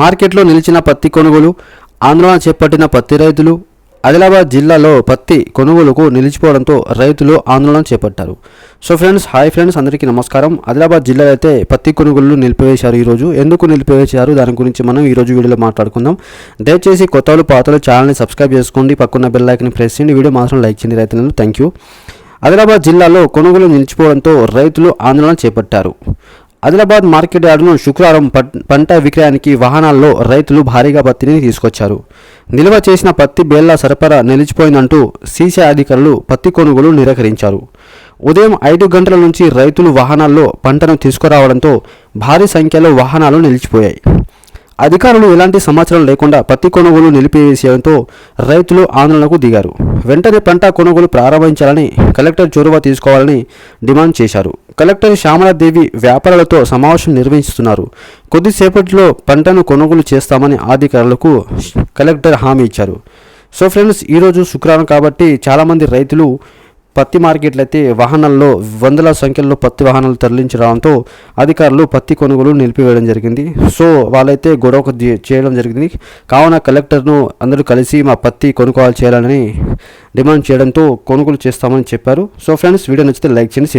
మార్కెట్లో నిలిచిన పత్తి కొనుగోలు ఆందోళన చేపట్టిన పత్తి రైతులు ఆదిలాబాద్ జిల్లాలో పత్తి కొనుగోలుకు నిలిచిపోవడంతో రైతులు ఆందోళన చేపట్టారు. సో ఫ్రెండ్స్ హాయ్ ఫ్రెండ్స్ అందరికీ నమస్కారం. ఆదిలాబాద్ జిల్లాలో అయితే పత్తి కొనుగోలు నిలిపివేశారు ఈరోజు. ఎందుకు నిలిపివేశారు? దాని గురించి మనం ఈరోజు వీడియోలో మాట్లాడుకుందాం. దయచేసి కొత్త వాళ్ళు పాతలు ఛానల్ని సబ్స్క్రైబ్ చేసుకోండి. పక్కన బెల్ లైక్ని ప్రెస్ చేయండి. వీడియో మాత్రం లైక్ చేయండి రైతులను. థ్యాంక్ యూ ఆదిలాబాద్ జిల్లాలో కొనుగోలు నిలిచిపోవడంతో రైతులు ఆందోళన చేపట్టారు. ఆదిలాబాద్ మార్కెట్ యార్డును శుక్రవారం పంట విక్రయానికి వాహనాల్లో రైతులు భారీగా పత్తిని తీసుకొచ్చారు. నిల్వ చేసిన పత్తి బేళ్ళ సరఫరా నిలిచిపోయిందంటూ సీసీ అధికారులు పత్తి కొనుగోలు నిరాకరించారు. ఉదయం ఐదు గంటల నుంచి రైతులు వాహనాల్లో పంటను తీసుకురావడంతో భారీ సంఖ్యలో వాహనాలు నిలిచిపోయాయి. అధికారులు ఎలాంటి సమాచారం లేకుండా పత్తి కొనుగోలు నిలిపివేసేయడంతో రైతులు ఆందోళనకు దిగారు. వెంటనే పంట కొనుగోలు ప్రారంభించాలని కలెక్టర్ చొరవ తీసుకోవాలని డిమాండ్ చేశారు. కలెక్టర్ శ్యామలాదేవి వ్యాపారులతో సమావేశం నిర్వహిస్తున్నారు. కొద్దిసేపట్లో పంటను కొనుగోలు చేస్తామని అధికారులకు కలెక్టర్ హామీ ఇచ్చారు. సో ఫ్రెండ్స్ ఈరోజు శుక్రవారం కాబట్టి చాలామంది రైతులు పత్తి మార్కెట్లు అయితే వాహనాల్లో వందల సంఖ్యలో పత్తి వాహనాలు తరలించడంతో అధికారులు పత్తి కొనుగోలు నిలిపివేయడం జరిగింది. సో వాళ్ళైతే గొడవ చేయడం జరిగింది. కావున కలెక్టర్ను అందరూ కలిసి మా పత్తి కొనుగోలు చేయాలని డిమాండ్ చేయడంతో కొనుగోలు చేస్తామని చెప్పారు. సో ఫ్రెండ్స్ వీడియో నచ్చితే లైక్ చేయండి